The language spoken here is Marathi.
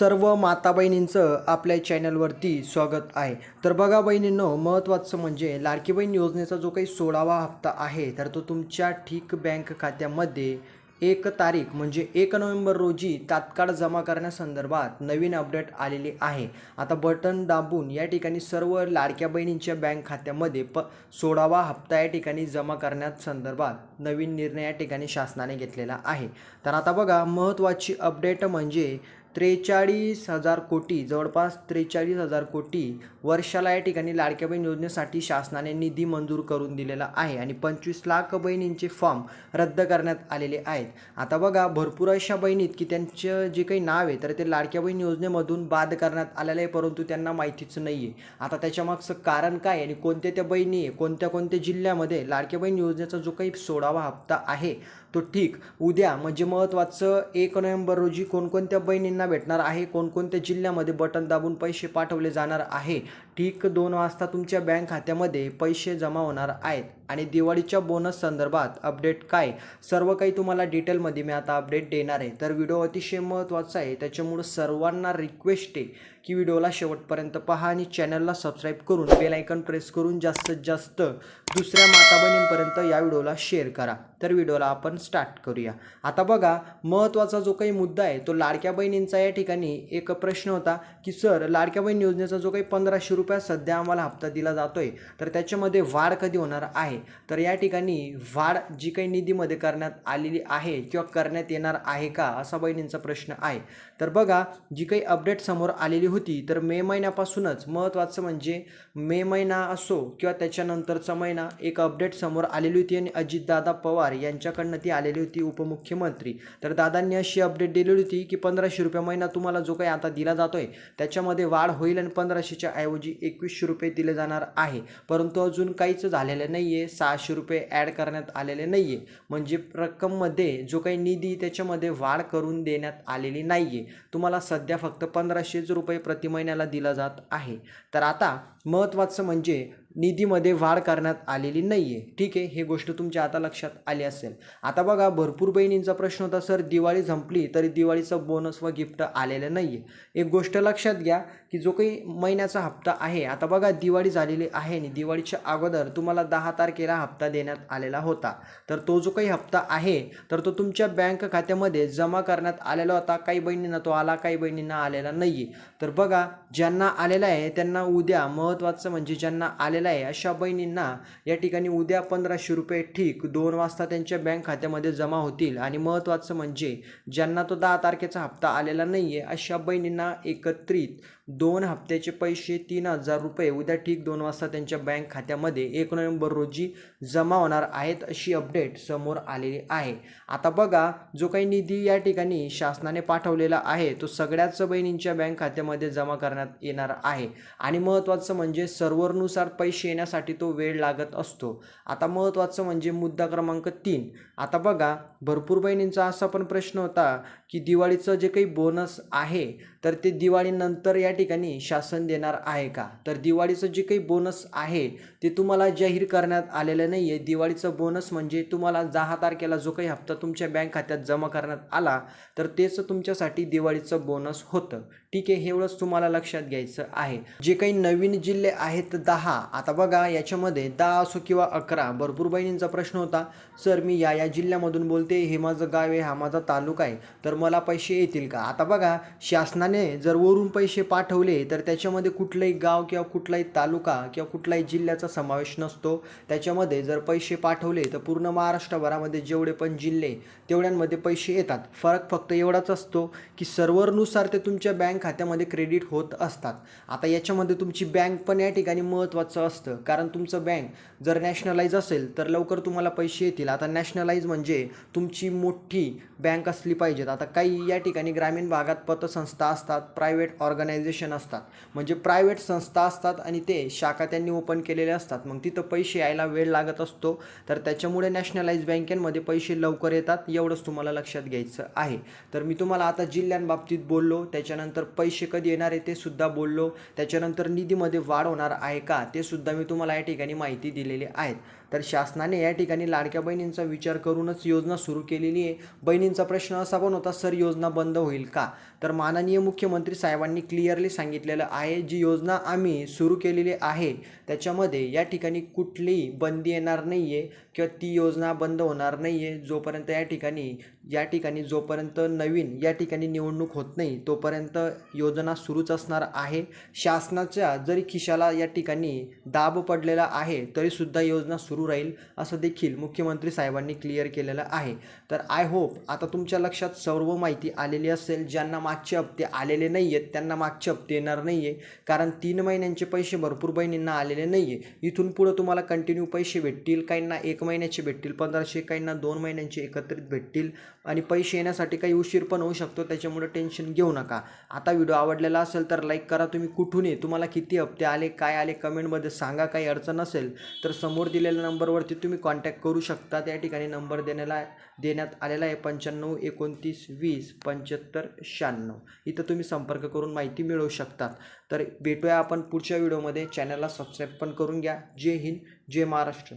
सर्व माता बहिणींचं आपल्या चॅनलवरती स्वागत आहे. तर बघा बहिणींनो महत्त्वाचं म्हणजे लाडकी बहीण योजनेचा जो काही सोळावा हप्ता आहे तर तो तुमच्या ठीक बँक खात्यामध्ये एक तारीख म्हणजे एक नोव्हेंबर रोजी तात्काळ जमा करण्यासंदर्भात नवीन अपडेट आलेली आहे. आता बटन दाबून या ठिकाणी सर्व लाडक्या बहिणींच्या बँक खात्यामध्ये प सोळावा हप्ता या ठिकाणी जमा करण्यात संदर्भात नवीन निर्णय या ठिकाणी शासनाने घेतलेला आहे. तर आता बघा महत्त्वाची अपडेट म्हणजे त्रेचाळीस हजार कोटी जवळपास त्रेचाळीस हजार कोटी वर्षाला या ठिकाणी लाडक्या बहीण योजनेसाठी शासनाने निधी मंजूर करून दिलेला आहे आणि पंचवीस लाख बहिणींचे फॉर्म रद्द करण्यात आलेले आहेत. आता बघा भरपूर अशा बहिणीत की त्यांचं जे काही नाव आहे तर ते लाडक्या बहीण योजनेमधून बाद करण्यात आलेलं आहे परंतु त्यांना माहितीच नाही आहे आता त्याच्यामागचं कारण काय आहे आणि कोणत्या त्या बहिणी आहे कोणत्या कोणत्या जिल्ह्यामध्ये लाडक्या बहीण योजनेचा जो काही सोळावा हप्ता आहे तो ठीक उद्या म्हणजे महत्त्वाचं एक नोव्हेंबर रोजी कोणकोणत्या बहिणींना भेटणार आहे. कोणकोणत्या जिल्ह्यामध्ये बटन दाबून पैसे पाठवले जाणार आहे? ठीक दोन वाजता तुमच्या बँक खात्यामध्ये पैसे जमा होणार आहेत. आणि दिवाळीच्या बोनस संदर्भात अपडेट काय? सर्व काही तुम्हाला डिटेलमध्ये मी आता अपडेट देणार आहे. तर व्हिडिओ अतिशय महत्त्वाचा आहे. त्याच्यामुळं सर्वांना रिक्वेस्ट आहे की व्हिडिओला शेवटपर्यंत पहा आणि चॅनलला सबस्क्राईब करून बेल आयकन प्रेस करून जास्तीत जास्त दुसऱ्या माता बहिणींपर्यंत या व्हिडिओला शेअर करा. तर व्हिडिओला आपण स्टार्ट करूया. आता बघा महत्त्वाचा जो काही मुद्दा आहे तो लाडक्या बहिणींचा या ठिकाणी एक प्रश्न होता की सर लाडक्या बहीण योजनेचा जो काही पंधराशे रुपये सध्या आम्हाला हप्ता दिला जातो आहे तर त्याच्यामध्ये वाढ कधी होणार आहे? तर या ठिकाणी वाढ जी काही निधीमध्ये करण्यात आलेली आहे किंवा करण्यात येणार आहे का असा बहिणींचा प्रश्न आहे. तर बघा जी काही अपडेट समोर आलेली होती तर मे महिन्यापासूनच महत्त्वाचं म्हणजे मे महिना असो किंवा त्याच्यानंतरचा महिना एक अपडेट समोर आलेली होती आणि अजितदादा पवार यांच्याकडनं ती आलेली होती उपमुख्यमंत्री. तर दादांनी अशी अपडेट दिलेली होती की पंधराशे रुपये महिना तुम्हाला जो काही आता दिला जातोय त्याच्यामध्ये वाढ होईल आणि पंधराशेच्या ऐवजी एकवीसशे रुपये दिले जाणार आहे. परंतु अजून काहीच झालेलं नाही आहे सहाशे रुपये ॲड करण्यात आलेले नाही आहे म्हणजे रक्कममध्ये जो काही निधी त्याच्यामध्ये वाढ करून देण्यात आलेली नाही आहे तुम्हाला सध्या फक्त पंधराशेच रुपये प्रति महिन्याला दिला जात आहे. तर आता महत्त्वाचं म्हणजे निधीमध्ये वाढ करण्यात आलेली नाही आहे ठीक आहे हे गोष्ट तुमच्या आता लक्षात आली असेल. आता बघा भरपूर बहिणींचा प्रश्न होता सर दिवाळी संपली तरी दिवाळीचा बोनस व गिफ्ट आलेलं नाही आहे एक गोष्ट लक्षात घ्या की जो काही महिन्याचा हप्ता आहे आता बघा दिवाळी झालेली आहे आणि दिवाळीच्या अगोदर तुम्हाला दहा तारखेला हप्ता देण्यात आलेला होता. तर तो जो काही हप्ता आहे तर तो तुमच्या बँक खात्यामध्ये जमा करण्यात आलेला होता. काही बहिणींना तो आला काही बहिणींना आलेला नाही आहे तर बघा ज्यांना आलेला आहे त्यांना उद्या महत्त्वाचं म्हणजे ज्यांना झालेला आहे. अशा बहिणींना या ठिकाणी उद्या पंधराशे रुपये ठीक दोन वाजता त्यांच्या बँक खात्यामध्ये जमा होतील. आणि महत्त्वाचं म्हणजे ज्यांना तो दहा तारखेचा हप्ता आलेला नाही आहे अशा बहिणींना एकत्रित दोन हप्त्याचे पैसे तीन हजार रुपये. उद्या ठीक दोन वाजता त्यांच्या बँक खात्यामध्ये एक नोव्हेंबर रोजी जमा होणार आहेत अशी अपडेट समोर आलेली आहे. आता बघा जो काही निधी या ठिकाणी शासनाने पाठवलेला आहे तो सगळ्याच बहिणींच्या बँक खात्यामध्ये जमा करण्यात येणार आहे. आणि महत्त्वाचं म्हणजे सर्व्हरनुसार पैसे येण्यासाठी तो वेळ लागत असतो. आता महत्त्वाचं म्हणजे मुद्दा क्रमांक तीन. आता बघा भरपूर बहिणींचा असा पण प्रश्न होता की दिवाळीचं जे काही बोनस आहे तर ते दिवाळीनंतर या ठिकाणी शासन देणार आहे का? तर दिवाळीचं जे काही बोनस आहे ते तुम्हाला जाहीर करण्यात आलेलं नाही आहे दिवाळीचं बोनस म्हणजे तुम्हाला दहा तारखेला जो काही हप्ता तुमच्या बँक खात्यात जमा करण्यात आला तर तेच तुमच्यासाठी दिवाळीचं बोनस होतं. ठीक आहे एवढंच तुम्हाला लक्षात घ्यायचं आहे. जे काही नवीन जिल्हे आहेत दहा आता बघा याच्यामध्ये दहा असो किंवा अकरा भरपूर बहिणींचा प्रश्न होता. सर मी या या जिल्ह्यामधून बोलते हे माझं गाव आहे हा माझा तालुका आहे तर मला पैसे येतील का? आता बघा शासनाने जर वरून पैसे पाठवले तर त्याच्यामध्ये कुठलंही गाव किंवा कुठलाही तालुका किंवा कुठलाही जिल्ह्याचा समावेश नसतो. त्याच्यामध्ये जर पैसे पाठवले तर पूर्ण महाराष्ट्रभरामध्ये जेवढे पण जिल्हे तेवढ्यांमध्ये पैसे येतात. फरक फक्त एवढाच असतो की सर्व्हरनुसार ते तुमच्या बँक खात्यामध्ये क्रेडिट होत असतात. आता याच्यामध्ये तुमची बँक पण या ठिकाणी महत्त्वाचं असतं. कारण तुमचं बँक जर नॅशनलाइज असेल तर लवकर तुम्हाला पैसे येतील. आता नॅशनलाइज म्हणजे तुमची मोठी बँक असली पाहिजेत. आता काही या ठिकाणी ग्रामीण भागात पतसंस्था असतात प्रायव्हेट ऑर्गनायझेशन असतात. म्हणजे प्रायव्हेट संस्था असतात आणि ते शाखा त्यांनी ओपन केलेले असतात. मग तिथं पैसे यायला वेळ लागत असतो. तर त्याच्यामुळे नॅशनलाइज बँकेमध्ये पैसे लवकर येतात एवढंच तुम्हाला लक्षात घ्यायचं आहे. तर मी तुम्हाला आता जिल्ह्यांबाबतीत बोललो. त्याच्यानंतर पैसे कधी येणार आहे ते सुद्धा बोललो. त्याच्यानंतर निधीमध्ये वाढ होणार आहे का? ते सुद्धा मी तुम्हाला या ठिकाणी माहिती दिलेली आहेत. तर शासनाने या ठिकाणी लाडक्या बहिणींचा विचार करूनच योजना सुरू केलेली आहे. बहिणींचा प्रश्न असा पण होता सर योजना बंद होईल का? तर माननीय मुख्यमंत्री साहेबांनी क्लिअरली सांगितलेलं आहे जी योजना आम्ही सुरू केलेली आहे त्याच्यामध्ये या ठिकाणी कुठलीही बंदी येणार नाही आहे किंवा ती योजना बंद होणार नाही आहे जोपर्यंत या ठिकाणी या ठिकाणी जोपर्यंत नवीन या ठिकाणी निवडणूक होत नाही तोपर्यंत योजना सुरूच असणार आहे. शासनाच्या जरी खिशाला या ठिकाणी दाब पडलेला आहे तरीसुद्धा योजना सुरू राहील असं देखील मुख्यमंत्री साहेबांनी क्लिअर केलेलं आहे. तर आय होप आता तुमच्या लक्षात सर्व माहिती आलेली असेल ज्यांना मागचे हप्ते आलेले नाही आहेत त्यांना मागचे हप्ते येणार नाही आहे कारण तीन महिन्यांचे पैसे भरपूर बहिणींना आलेले नाही आहे इथून पुढं तुम्हाला कंटिन्यू पैसे भेटतील काहींना एक महिन्याचे भेटतील पंधराशे काहींना दोन महिन्यांचे एकत्रित भेटतील. आणि पैसे येण्यासाठी काही उशीर पण होऊ शकतो त्याच्यामुळे टेन्शन घेऊ नका. आता व्हिडिओ आवडलेला असेल तर लाईक करा. तुम्ही कुठून आहे तुम्हाला किती हप्ते आले काय आले कमेंटमध्ये सांगा. काही अडचण असेल तर समोर दिलेल्या नंबरवरती तुम्ही कॉन्टॅक्ट करू शकता. त्या ठिकाणी नंबर देण्याला देण्यात आलेला आहे पंच्याण्णव एकोणतीस वीस पंच्याहत्तर शहाण्णव. इथं तुम्ही संपर्क करून माहिती मिळवू शकतात. तर भेटूया आपण पुढच्या व्हिडिओमध्ये चॅनलला सबस्क्राईब पण करून घ्या. जय हिंद जय महाराष्ट्र.